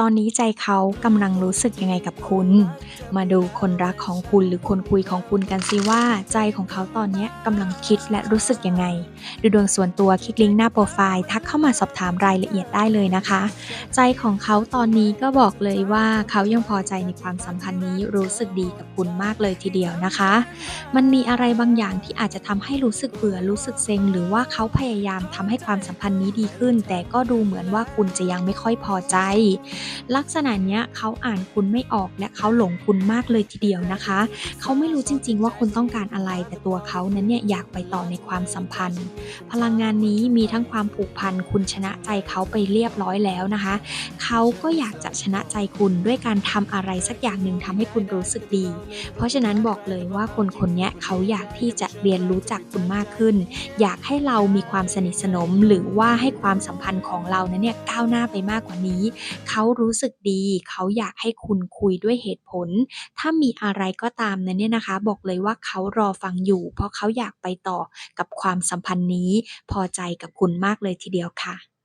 ตอนนี้ใจเขากำลังรู้สึกยังไงกับคุณ มาดูคนรักของคุณหรือคนคุยของคุณกันสิว่า ใจของเขาตอนนี้กำลังคิดและรู้สึกยังไง ดูดวงส่วนตัวคลิกลิงก์หน้าโปรไฟล์ทักเข้ามาสอบถามรายละเอียดได้เลยนะคะ ใจของเขาตอนนี้ก็บอกเลยว่าเขายังพอใจในความสัมพันธ์นี้รู้สึกดีกับคุณมากเลยทีเดียวนะคะ มันมีอะไรบางอย่างที่อาจจะทำให้รู้สึกเบื่อรู้สึกเซ็งหรือว่าเขาพยายามทำให้ความสัมพันธ์นี้ดีขึ้น แต่ก็ดูเหมือนว่าคุณจะยังไม่ค่อยพอใจลักษณะเนี้ยเขาอ่านคุณไม่ออกและเขาหลงคุณมากเลยทีเดียวนะคะ เขาไม่รู้จริง ๆ ว่าคุณต้องการอะไร แต่ตัวเขานั้นเนี่ยอยากไปต่อในความสัมพันธ์ พลังงานนี้มีทั้งความผูกพันคุณชนะใจเขาไปเรียบร้อยแล้วนะคะ เขาก็อยากจะชนะใจคุณด้วยการทำอะไรสักอย่างหนึ่งทำให้คุณรู้สึกดี เพราะฉะนั้นบอกเลยว่าคนคนนี้เขาอยากที่จะเรียนรู้จักคุณมากขึ้น อยากให้เรามีความสนิทสนม หรือว่าให้ความสัมพันธ์ของเรานั้นเนี่ยก้าวหน้าไปมากกว่านี้ เขารู้สึกดี เขาอยากให้คุณคุยด้วยเหตุผล ถ้ามีอะไรก็ตามนั้นเนี่ยนะคะ บอกเลยว่าเขารอฟังอยู่ เพราะเขาอยากไปต่อกับความสัมพันธ์นี้ พอใจกับคุณมากเลยทีเดียวค่ะ